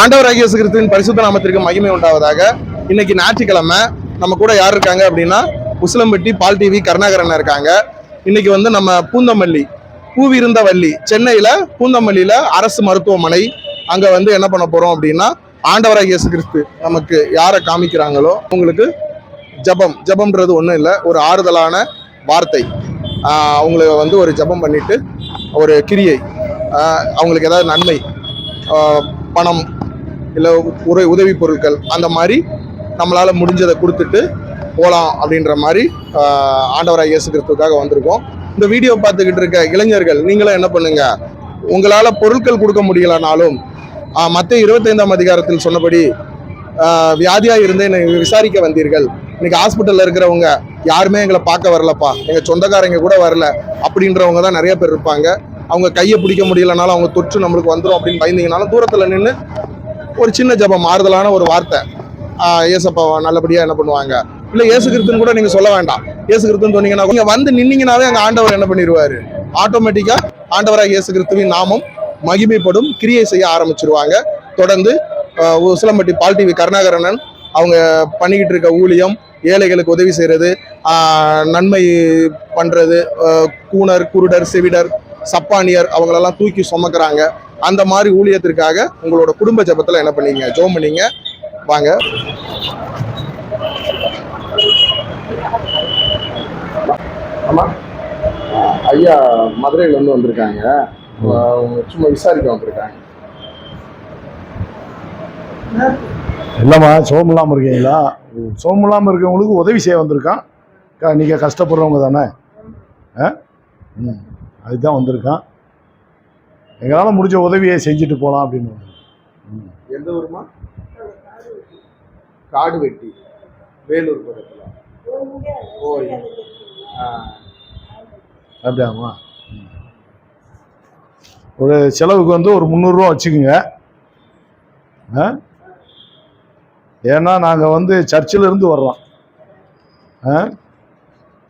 ஆண்டவர் இயேசு கிறிஸ்துவின் பரிசுத்த நாமத்திற்கு மகிமை உண்டாவதாக. இன்னைக்கு ஞாயிற்றுக்கிழமை நம்ம கூட யார் இருக்காங்க அப்படின்னா உசிலம்பட்டி பால் டிவி கருணாகரன் இருக்காங்க. இன்னைக்கு வந்து நம்ம பூந்தமல்லி பூவிருந்தவல்லி சென்னையில் பூந்தமல்லியில் அரசு மருத்துவமனை அங்கே வந்து என்ன பண்ண போகிறோம் அப்படின்னா ஆண்டவராக இயேசு கிறிஸ்து நமக்கு யாரை காமிக்கிறாங்களோ அவங்களுக்கு ஜெபம். ஜெபம்ன்றது ஒன்றும் இல்லை ஒரு ஆறுதலான வார்த்தை. ஆஹ் அவங்களுக்கு வந்து ஒரு ஜெபம் பண்ணிட்டு ஒரு கிரியை அவங்களுக்கு ஏதாவது நன்மை பணம் இல்லை உரை உதவி பொருட்கள் அந்த மாதிரி நம்மளால் முடிஞ்சதை கொடுத்துட்டு போகலாம் அப்படின்ற மாதிரி ஆண்டவராக இயேசு கிறிஸ்துக்காக வந்திருக்கோம். இந்த வீடியோ பார்த்துக்கிட்டு இருக்க இளைஞர்கள் நீங்களும் என்ன பண்ணுங்க? உங்களால் பொருட்கள் கொடுக்க முடியலனாலும் மற்ற இருபத்தைந்தாம் அதிகாரத்தில் சொன்னபடி வியாதியாக இருந்தே இருந்து என்னை விசாரிக்க வந்தீர்கள். இன்னைக்கு ஹாஸ்பிட்டலில் இருக்கிறவங்க யாருமே எங்களை பார்க்க வரலப்பா. எங்கள் சொந்தக்காரங்க கூட வரல அப்படின்றவங்க தான் நிறைய பேர் இருப்பாங்க. அவங்க கையை பிடிக்க முடியலனாலும் அவங்க தொற்று நம்மளுக்கு வந்துடும் அப்படின்னு பயந்தீங்கனாலும் தூரத்தில் நின்று ஒரு சின்ன ஜபம் ஆறுதலான ஒரு வார்த்தை. ஆஹ் ஏசப்பா என்ன பண்ணுவாங்க? இல்லை ஏசு கிருத்துன்னு கூட நீங்கள் சொல்ல வேண்டாம். ஏசு கிருத்துன்னு சொன்னீங்கன்னா நீங்கள் வந்து நின்னீங்கனாவே அங்கே ஆண்டவர் என்ன பண்ணிடுவார்? ஆட்டோமேட்டிக்காக ஆண்டவராக இயேசு கிறிஸ்துவின் நாமம் மகிமைப்படும் கிரியை செய்ய ஆரம்பிச்சிருவாங்க. தொடர்ந்து உசிலம்பட்டி பால் டிவி கருணாகரனன் அவங்க பண்ணிக்கிட்டு இருக்க ஊழியம் ஏழைகளுக்கு உதவி செய்கிறது நன்மை பண்ணுறது கூணர் குருடர் செவிடர் சப்பானியர் அவங்களெல்லாம் தூக்கி சுமக்கிறாங்க. அந்த மாதிரி ஊழியத்திற்காக உங்களோட குடும்ப ஜெபத்தில் என்ன பண்ணீங்க? ஜோம் பண்ணீங்க. வாங்க. ஆமாம் ஐயா மதுரையிலேருந்து வந்திருக்காங்க. சும்மா விசாரிக்க வந்திருக்காங்க. இல்லைம்மா சோம் இல்லாமல் இருக்கீங்களா? சோம் இல்லாமல் இருக்கவங்களுக்கு உதவி செய்ய வந்திருக்கான். க- நீங்க கஷ்டப்படுறவங்க தானே? ஆ? ம் அதுதான் வந்திருக்கான். எங்களால் முடிஞ்ச உதவியை செஞ்சுட்டு போகலாம் அப்படின்னு எந்த ஊருமா காடு வெட்டி வேலூர் பக்கத்தில். ஓய் ஆ. அப்படியாம்மா? ம். ஒரு செலவுக்கு வந்து ஒரு முந்நூறுரூவா வச்சுக்கோங்க. ஆ? ஏன்னா நாங்கள் வந்து சர்ச்சில் இருந்து வர்றோம். ஆ?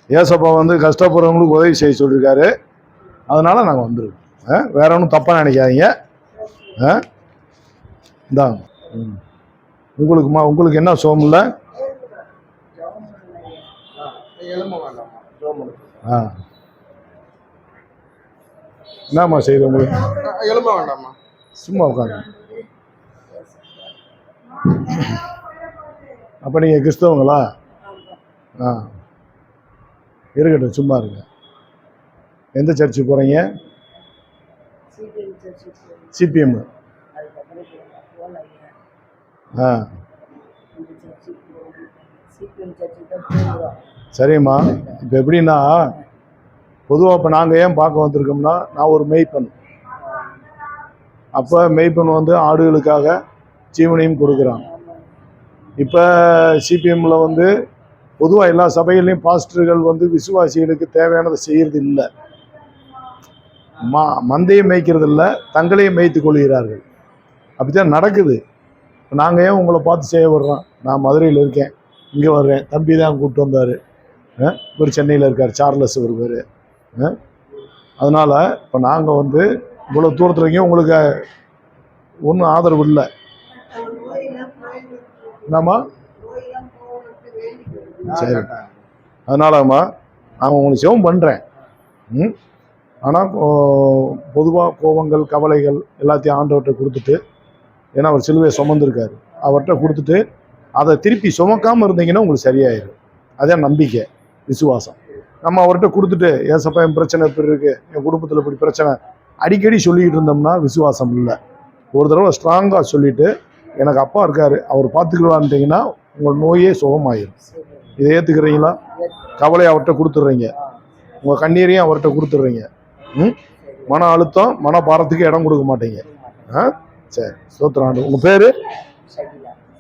ஏசப்பா வந்து கஷ்டப்படுறவங்களுக்கு உதவி செய்ய சொல்லியிருக்காரு அதனால் நாங்கள் வந்துருக்கோம். வேற ஒன்றும் தப்பாக நினைக்காதீங்க. ஆ? இந்தாங்க ம். உங்களுக்குமா உங்களுக்கு என்ன சோமில்ல இல்லை? ஆ. என்னம்மா செய்யுது உங்களுக்கு? எலும்ப வேண்டாமா சும்மா உட்காந்து அப்போ நீங்கள் கிறிஸ்தவங்களா? ஆ. இருக்கட்டும் சும்மா இருங்க. எந்த சர்ச்சுக்கு போகிறீங்க சிபிஎம் ஆ. சரிம்மா. இப்போ எப்படின்னா பொதுவாக இப்போ நாங்கள் ஏன் பார்க்க வந்திருக்கோம்னா நான் ஒரு மெய்ப்பன் அப்போ மெய்ப்பன் வந்து ஆடுகளுக்காக ஜீவனையும் கொடுக்குறான். இப்போ சிபிஎம்மில் வந்து பொதுவாக எல்லா சபைகள்லையும் பாஸ்டர்கள் வந்து விசுவாசிகளுக்கு தேவையானதை செய்கிறது இல்லை மா மந்தையை மேய்க்கிறதில்ல தங்களையும் மேய்த்து கொள்கிறார்கள். அப்படித்தான் நடக்குது. நாங்கள் ஏன் உங்களை பார்த்து செய்ய வர்றோம்? நான் மதுரையில் இருக்கேன். இங்கே வர்றேன். தம்பி தான் கூப்பிட்டு வந்தார். இவர் சென்னையில் இருக்கார். சார்லஸ் ஒரு பேர். அதனால் இப்போ நாங்கள் வந்து இவ்வளோ தூரத்தில் இருக்கீங்க உங்களுக்கு ஒன்றும் ஆதரவு இல்லை. என்னம்மா? சரி. அதனாலம்மா நான் உங்களுக்கு சிவம் பண்ணுறேன் ம்? ஆனால் பொதுவாக கோபங்கள் கவலைகள் எல்லாத்தையும் ஆண்டவர்கிட்ட கொடுத்துட்டு ஏன்னா அவர் சிலுவையை சுமந்துருக்காரு. அவர்கிட்ட கொடுத்துட்டு அதை திருப்பி சுமக்காமல் இருந்தீங்கன்னா உங்களுக்கு சரியாயிடும் அதான் நம்பிக்கை விசுவாசம். நம்ம அவர்கிட்ட கொடுத்துட்டு ஏசப்பா என் பிரச்சனை இப்படி இருக்குது என் குடும்பத்தில் இப்படி பிரச்சனை அடிக்கடி சொல்லிக்கிட்டு இருந்தோம்னா விசுவாசம் இல்லை. ஒரு தடவை ஸ்ட்ராங்காக சொல்லிட்டு எனக்கு அப்பா இருக்காரு அவர் பார்த்துக்கலான்ட்டிங்கன்னா உங்கள் நோயே சுகமாயிரும். இதை ஏற்றுக்கிறீங்களா கவலை அவர்கிட்ட கொடுத்துட்றீங்க. உங்கள் கண்ணீரையும் அவர்கிட்ட கொடுத்துட்றீங்க. மன அழுத்தம் மன பாரத்துக்கு இடம் கொடுக்க மாட்டீங்க. ஆ? சரி சோத்ராண்டு உங்கள் பேர்?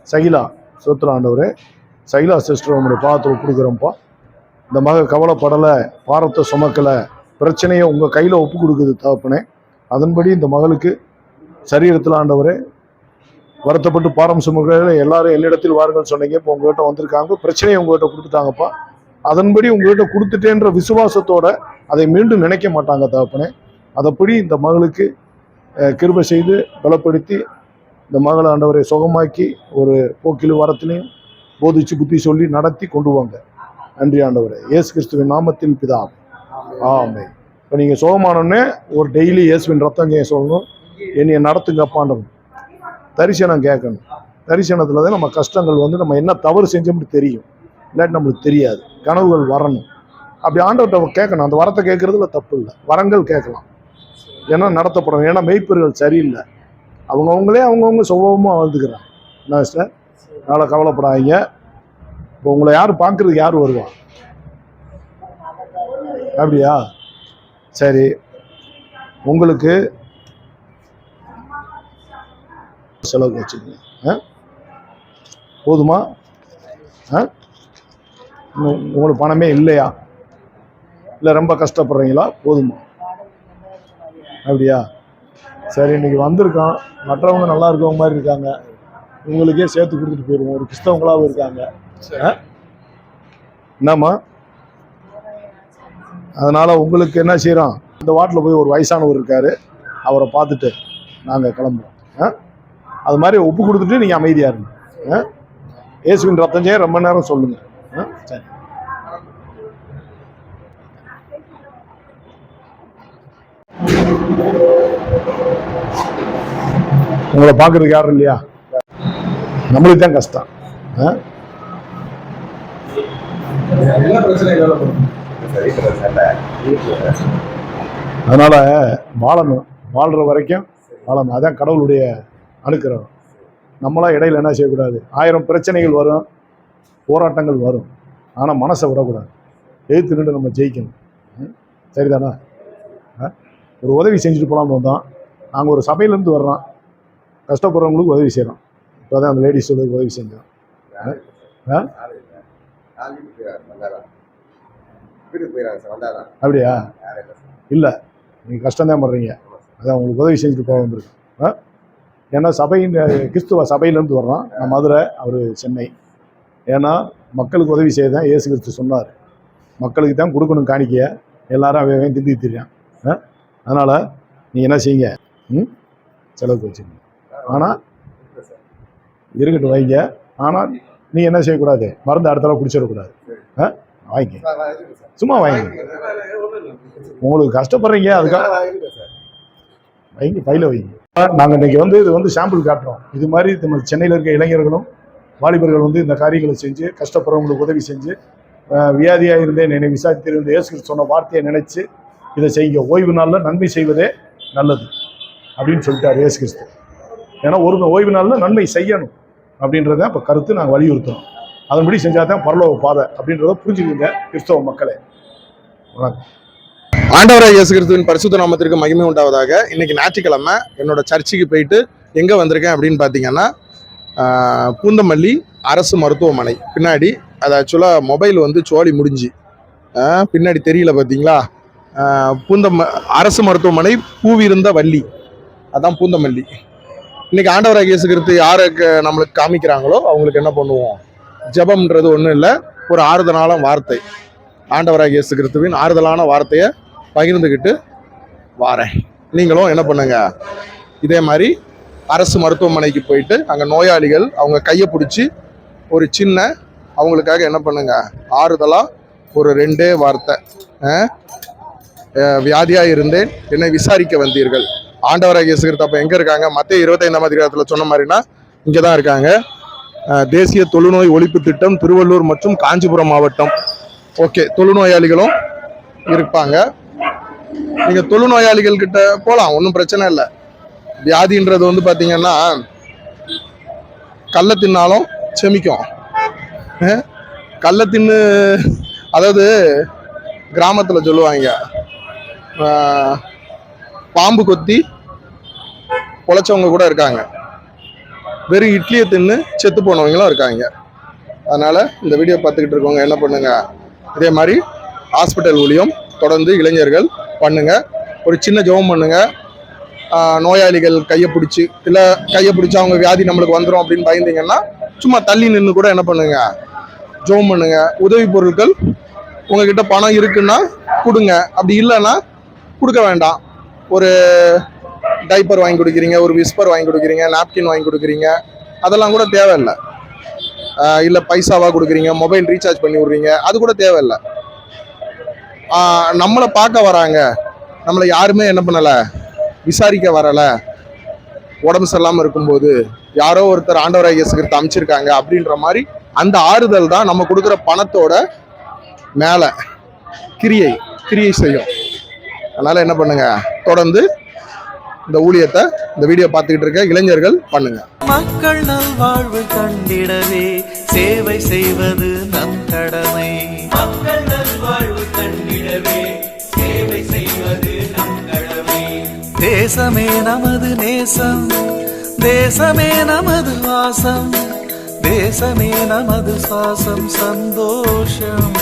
சகிலா. சோத்திராண்டவர் சகிலா சிஸ்டர் உங்களுடைய பாத்திரம் கொடுக்குறோம்ப்பா இந்த மக கவலைப்படலை பாரத்தை சுமக்கலை. பிரச்சனையை உங்கள் கையில் ஒப்பு கொடுக்குது தகப்பனே. அதன்படி இந்த மகளுக்கு சரீரத்தில் ஆண்டவரே வருத்தப்பட்டு பாரம் சுமக்கிறவர்கள் எல்லாரும் என்னிடத்தில் வாருங்கள் சொன்னீங்க. இப்போ உங்ககிட்ட வந்திருக்காங்க. பிரச்சனையை உங்ககிட்ட கொடுத்துட்டாங்கப்பா. அதன்படி உங்கள்கிட்ட கொடுத்துட்டேன்ற விசுவாசத்தோட அதை மீண்டும் நினைக்க மாட்டாங்க தகப்பனே. அதைப்படி இந்த மகளுக்கு கிருபை செய்து பலப்படுத்தி இந்த மகள் ஆண்டவரை சுகமாக்கி ஒரு போக்கில் வரத்துலையும் போதிச்சு புத்தி சொல்லி நடத்தி கொண்டு வாங்க. நன்றி ஆண்டவரே. இயேசு கிறிஸ்துவின் நாமத்தில் பிதா ஆமே இப்போ நீங்கள் சுகமானோடனே ஒரு டெய்லி இயேசுவின் ரத்தம் ஏன் சொல்லணும்? என்னைய நடத்துங்கப்பாண்டணும் தரிசனம் கேட்கணும். தரிசனத்தில் தான் நம்ம கஷ்டங்கள் வந்து நம்ம என்ன தவறு செஞ்சோம்னு தெரியும். இல்லாட்டி நம்மளுக்கு தெரியாது. கனவுகள் வரணும். அப்படி ஆண்டவர்கிட்ட கேட்கணும். அந்த வரத்தை கேட்கறதுல தப்பு இல்லை. வரங்கள் கேட்கலாம். ஏன்னா நடத்தப்படும் ஏன்னா மெய்ப்பர்கள் சரியில்லை. அவங்கவுங்களே அவங்கவுங்க சுபமாக வாழ்ந்துக்கிறாங்க. என்ன சார் அதனால் கவலைப்படாதீங்க. இப்போ உங்களை யார் பார்க்குறதுக்கு யார் வருவா? அப்படியா? சரி. உங்களுக்கு செலவுக்கு வச்சுக்கோங்க. ஆ? போதுமா? ஆ? உங்களுக்கு பணமே இல்லையா? இல்லை ரொம்ப கஷ்டப்படுறீங்களா? போதுமா? அப்படியா? சரி இன்னைக்கு வந்திருக்கோம் மற்றவங்க நல்லா இருக்கவங்க மாதிரி இருக்காங்க. உங்களுக்கே சேர்த்து கொடுத்துட்டு போயிடுவோம் ஒரு கிறிஸ்தவங்களாகவும் இருக்காங்க. ஆ? என்னம்மா? அதனால் உங்களுக்கு என்ன செய்கிறோம் இந்த வாட்டில் போய் ஒரு வயசானவர் இருக்கார். அவரை பார்த்துட்டு நாங்கள் கிளம்புறோம். ஆ? அது மாதிரி ஒப்பு கொடுத்துட்டு நீங்கள் அமைதியாக இருங்க. ஆ? இயேசுவின் ரொம்ப நேரம் சொல்லுங்கள் சரி. உங்களை பார்க்கறதுக்கு யாரும் இல்லையா? நம்மளுக்கு தான் கஷ்டம். பிரச்சனை அதனால வாழணும். வாழ்ற வரைக்கும் வாழணும். அதான் கடவுளுடைய அனுக்கிரகம். நம்மளா இடையில என்ன செய்யக்கூடாது? ஆயிரம் பிரச்சனைகள் வரும் போராட்டங்கள் வரும். ஆனால் மனசை விடக்கூடாது. எழுத்து நின்று நம்ம ஜெயிக்கணும்? சரிதானா? ஆ? ஒரு உதவி செஞ்சுட்டு போகலாம்னு வந்தோம் நாங்கள் ஒரு சபையிலேருந்து வர்றோம். கஷ்டப்படுறவங்களுக்கு உதவி செய்கிறோம் இப்போ தான் அந்த லேடிஸ் உதவி செஞ்சோம் சார். வந்தாதான் அப்படியா? இல்லை நீங்கள் கஷ்டம்தான் பண்ணுறீங்க அதான் உங்களுக்கு உதவி செஞ்சுட்டு போக வந்திருக்கோம் ஆ? ஏன்னா சபையின் கிறிஸ்துவ சபையிலேருந்து வர்றோம். நான் மதுரை அவர் சென்னை. ஏன்னா மக்களுக்கு உதவி செய்ய தான் இயேசு கிறிஸ்து சொன்னார். மக்களுக்கு தான் கொடுக்கணும் காணிக்கைய. எல்லாரும் அவன் அவன் திண்டி திரியான் ஆ? அதனால் நீங்கள் என்ன செய்யுங்க? ம்? செலவுக்கு வச்சுக்கோங்க. ஆனால் இருக்கட்டும் வைங்க. ஆனால் நீ என்ன செய்யக்கூடாது? மருந்து அடுத்த தடவை குடிச்சிடக்கூடாது. ஆ? வாங்கிக்க சும்மா வாங்கிக்க உங்களுக்கு கஷ்டப்படுறீங்க அதுக்காக வைங்க பையில வைங்க. நாங்கள் இன்னைக்கு வந்து இது வந்து சாம்பிள் காட்டுறோம். இது மாதிரி நம்ம சென்னையில் இருக்க இளைஞர்களும் வாலிபர்கள் வந்து இந்த காரியங்களை செஞ்சு கஷ்டப்படுறவங்களுக்கு உதவி செஞ்சு வியாதியாக இருந்தேன் என்னை விசாரித்திருந்த இயேசு சொன்ன வார்த்தையை நினைச்சு இதை செய்ய ஓய்வு நாளில் நன்மை செய்வதே நல்லது அப்படின்னு சொல்லிட்டார் இயேசு கிறிஸ்து. ஏன்னா ஒரு ஓய்வு நாளில் நன்மை செய்யணும் அப்படின்றத இப்போ கருத்து நாங்கள் வலியுறுத்துறோம். அதன்படி செஞ்சால் தான் பரலோக பாதை அப்படின்றத புரிஞ்சுக்கோங்க கிறிஸ்தவ மக்களே. வணக்கம். ஆண்டவராய் இயேசு கிறிஸ்துவின் பரிசுத்த நாமத்திற்கு மகிமை உண்டாவதாக. இன்னைக்கு ஞாயிற்றுக்கிழமை என்னோட சர்ச்சுக்கு போயிட்டு எங்கே வந்திருக்கேன் அப்படின்னு பார்த்தீங்கன்னா பூந்தமல்லி அரசு மருத்துவமனை. பின்னாடி அது ஆக்சுவலாக மொபைல் வந்து சோழி முடிஞ்சு. பின்னாடி தெரியல பார்த்தீங்களா பூந்தம் பூந்தம அரசு மருத்துவமனை பூவிருந்த வள்ளி. அதான் பூந்தமல்லி. இன்னைக்கு ஆண்டவராக இயேசுகிறது யாருக்கு நம்மளுக்கு காமிக்கிறாங்களோ அவங்களுக்கு என்ன பண்ணுவோம்? ஜெபம்ன்றது ஒன்றும் இல்லை ஒரு ஆறுதலான வார்த்தை. ஆண்டவராக இயேசுகிறதுவின் ஆறுதலான வார்த்தையை பகிர்ந்துக்கிட்டு வாரேன். நீங்களும் என்ன பண்ணுங்க? இதே மாதிரி அரசு மருத்துவமனைக்கு போயிட்டு அங்கே நோயாளிகள் அவங்க கையை பிடிச்சி ஒரு சின்ன அவங்களுக்காக என்ன பண்ணுங்க? ஆறுதலாக ஒரு ரெண்டே வார்த்தை. வியாதியாக இருந்தேன். என்னை விசாரிக்க வந்தீர்கள். ஆண்டவராக இயேசுகிறது அப்போ எங்கே இருக்காங்க? மற்ற இருபத்தைந்தாம் அதிகாரத்தில் சொன்ன மாதிரினா இங்கே தான் இருக்காங்க தேசிய தொழுநோய் ஒழிப்பு திட்டம் திருவள்ளூர் மற்றும் காஞ்சிபுரம் மாவட்டம். ஓகே தொழுநோயாளிகளும் இருப்பாங்க. நீங்கள் தொழுநோயாளிகள் கிட்ட போகலாம் ஒன்றும் பிரச்சனை இல்லை. வியாதின்றது வந்து பார்த்தீங்கன்னா கல்லை தின்னாலும் செமிக்கும். கல்லை தின்னு அதாவது கிராமத்தில் சொல்லுவாங்க. பாம்பு கொத்தி பொழைச்சவங்க கூட இருக்காங்க. வெறும் இட்லியை தின்னு செத்து போனவங்களும் இருக்காங்க. அதனால் இந்த வீடியோ பார்த்துக்கிட்டு இருக்கவங்க என்ன பண்ணுங்கள் இதே மாதிரி ஹாஸ்பிட்டல் ஊழியம் தொடர்ந்து இளைஞர்கள் பண்ணுங்கள் ஒரு சின்ன ஜெபம் பண்ணுங்கள் நோயாளிகள் கையை பிடிச்சி இல்லை கையை பிடிச்சி அவங்க வியாதி நம்மளுக்கு வந்துடும் அப்படின்னு பயந்தீங்கன்னா சும்மா தள்ளி நின்று கூட என்ன பண்ணுங்க? ஜோம் பண்ணுங்க. உதவி பொருட்கள் உங்ககிட்ட பணம் இருக்குன்னா கொடுங்க. அப்படி இல்லைன்னா கொடுக்க வேண்டாம். ஒரு டைப்பர் வாங்கி கொடுக்குறீங்க ஒரு விஸ்பர் வாங்கி கொடுக்குறீங்க நாப்கின் வாங்கி கொடுக்குறீங்க அதெல்லாம் கூட தேவையில்லை. இல்லை பைசாவாக கொடுக்குறீங்க மொபைல் ரீசார்ஜ் பண்ணி விடுறீங்க அது கூட தேவையில்லை. நம்மளை பார்க்க வராங்க. நம்மளை யாருமே என்ன பண்ணலை? விசாரிக்க வரலை. உடம்பு சரியில்லாமல் இருக்கும்போது யாரோ ஒருத்தர் ஆண்டவராக இயேசுகிறத அமைச்சிருக்காங்க அப்படின்ற மாதிரி அந்த ஆறுதல் தான் நம்ம கொடுக்குற பணத்தோட மேலே கிரியை கிரியை செய்யும். அதனால் என்ன பண்ணுங்க? தொடர்ந்து இந்த ஊழியத்தை இந்த வீடியோ பார்த்துக்கிட்டு இருக்க இளைஞர்கள் பண்ணுங்க. மக்கள் நல்வாழ்வு கண்டிடவே சேவை செய்வது நம் கடமை. தேசமே நமது நேசம் தேசமே நமது வாசம் தேசமே நமது சுவாசம் சந்தோஷம்.